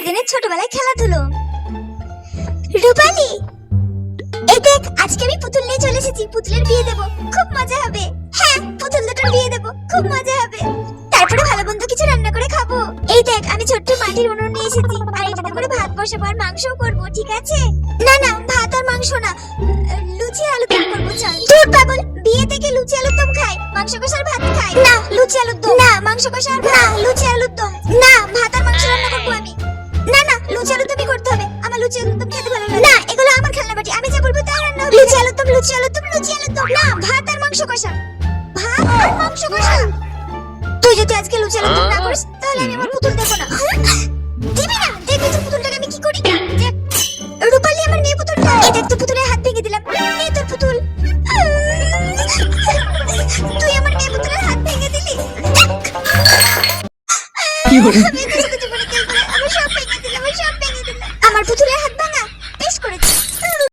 সারাদিনের ছোটবেলায় খেলাধুলো। রূপালি, এই দেখ, আজকে আমি পুতুল নিয়ে চলে এসেছি, পুতুলের বিয়ে দেব, খুব মজা হবে। হ্যাঁ পুতুল দুটোর বিয়ে দেব, খুব মজা হবে। তারপরে ভালো মন্দ কিছু রান্না করে খাব। এই দেখ, আমি ছোট্ট মাটির উনুন নিয়ে এসেছি, আর এটাতে করে ভাত বসাবো আর মাংসও করব, ঠিক আছে? না না, ভাত আর মাংস না, লুচি আলু দম করব, চল। দূর পাগল, বিয়ে থেকে লুচি আলুর দম খাই, মাংস কষার ভাত খাই। না, লুচি আলুর দম। না, মাংস কষার না, লুচি আলুর দম। লুচি আলুর খেতে ভালো লাগে। না এগুলো আমার খেলনা বাটি আমি যা বলব তাই রান্না হবে। লুচি আলুর লুচি আলুর লুচি আলুর না ভাত আর মাংস কষা। ভাত আর মাংস কষা। তুই যদি আজকে লুচি আলুর না করিস তাহলে আমি আমার পুতুল দেবো না। দিবি না? দেখবি তোর পুতুলটাকে আমি কি করি? রূপালি আমার মেয়ে পুতুলটা। এই দেখ তোর পুতুলের হাত ভেঙে দিলাম। এই তোর পুতুল। তুই আমার মেয়ে পুতুলের হাত ভেঙে দিলি। আমি